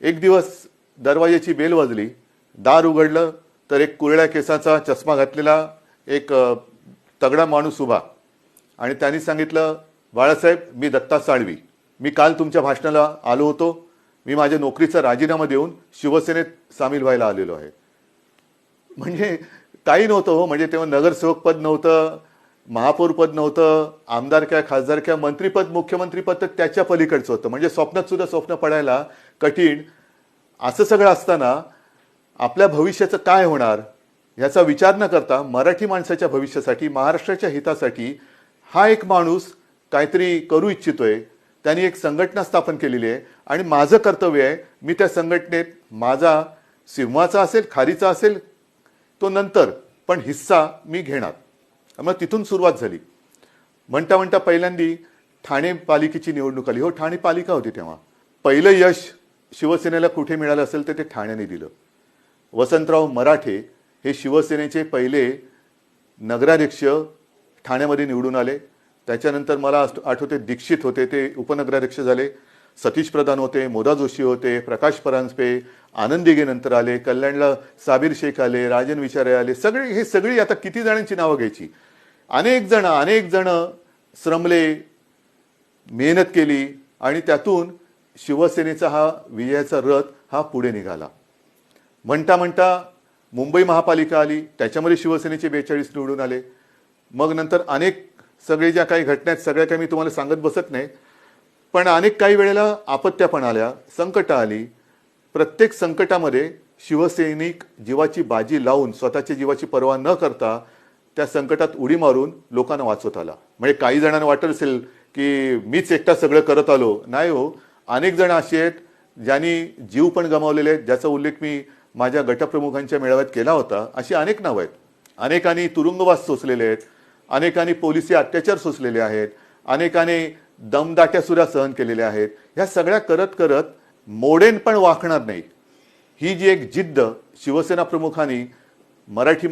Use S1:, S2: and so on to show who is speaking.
S1: एक दिवस दरवाजाची बेल वाजली. दार उघडलं तर एक कुरळ्या केसाचा चष्मा घातलेला एक तगडा माणूस उभा. आणि त्यांनी सांगितलं बाळासाहेब मी दत्ता साळवी. मी काल तुमच्या भाषणाला आलो होतो. मी माझ्या नोकरीचा राजीनामा देऊन शिवसेनेत सामील व्हायला आलेलो आहे. म्हणजे काही नव्हतं हो. म्हणजे तेव्हा नगरसेवक पद नव्हतं. महापौरपद नव्हतं आमदार काय खासदार काय मंत्रीपद मुख्यमंत्रीपद तर त्याच्या पलीकडचं होतं. म्हणजे स्वप्नात सुद्धा स्वप्न पडायला कठीण. असं सगळं असताना आपल्या भविष्याचं काय होणार याचा विचार न करता मराठी माणसाच्या भविष्यासाठी महाराष्ट्राच्या हितासाठी हा एक माणूस काहीतरी करू इच्छितोय. त्यांनी एक संघटना स्थापन केलेली आहे आणि माझं कर्तव्य आहे मी त्या संघटनेत माझा सिंहाचा असेल खारीचा असेल तो नंतर पण हिस्सा मी घेणार. मग तिथून सुरुवात झाली. म्हणता म्हणता पहिल्यांदी ठाणे पालिकेची निवडणूक आली. हो ठाणे पालिका होती तेव्हा. पहिलं यश शिवसेनेला कुठे मिळालं असेल तर ते ठाण्याने दिलं. वसंतराव मराठे हे शिवसेनेचे पहिले नगराध्यक्ष ठाण्यामध्ये निवडून आले. त्याच्यानंतर मला आठ- आठवते दीक्षित होते ते उपनगराध्यक्ष झाले. सतीश प्रधान होते मोदा जोशी होते प्रकाश परांजपे आनंदिगे नंतर आले कल्याणला साबीर शेख आले राजन विचारे आले सगळे हे सगळी आता किती जणांची नावं घ्यायची? अनेक जण अनेक जण श्रमले मेहनत केली आणि त्यातून शिवसेनेचा हा विजयाचा रथ हा पुढे निघाला. म्हणता म्हणता मुंबई महापालिका आली त्याच्यामध्ये शिवसेनेचे बेचाळीस निवडून आले. मग नंतर अनेक सगळे ज्या काही घटना आहेत सगळ्या काही मी तुम्हाला सांगत बसत नाही. पण अनेक काही वेळेला आपत्त्या पण आल्या संकटं आली. प्रत्येक संकटामध्ये शिवसैनिक जीवाची बाजी लावून स्वतःच्या जीवाची पर्वा न करता त्या संकटात उडी मारून लोकांना वाचवत आला. म्हणजे काही जणांना वाटत असेल की मीच एकटा सगळं करत आलो. नाही हो. अनेक जण असे आहेत ज्यांनी जीव पण गमावलेले आहेत ज्याचा उल्लेख मी माझ्या गटप्रमुखांच्या मेळाव्यात केला होता. अशी अनेक नावं आहेत. अनेकांनी तुरुंगवास सोसलेले आहेत. अनेकांनी पोलिसी अत्याचार सोसलेले आहेत. अनेकाने दमदाट्या सुद्धा सहन केलेल्या आहेत. ह्या सगळ्या करत करत मोडेन पण वाकणार नाही ही जी एक जिद्द शिवसेना प्रमुखांनी मराठी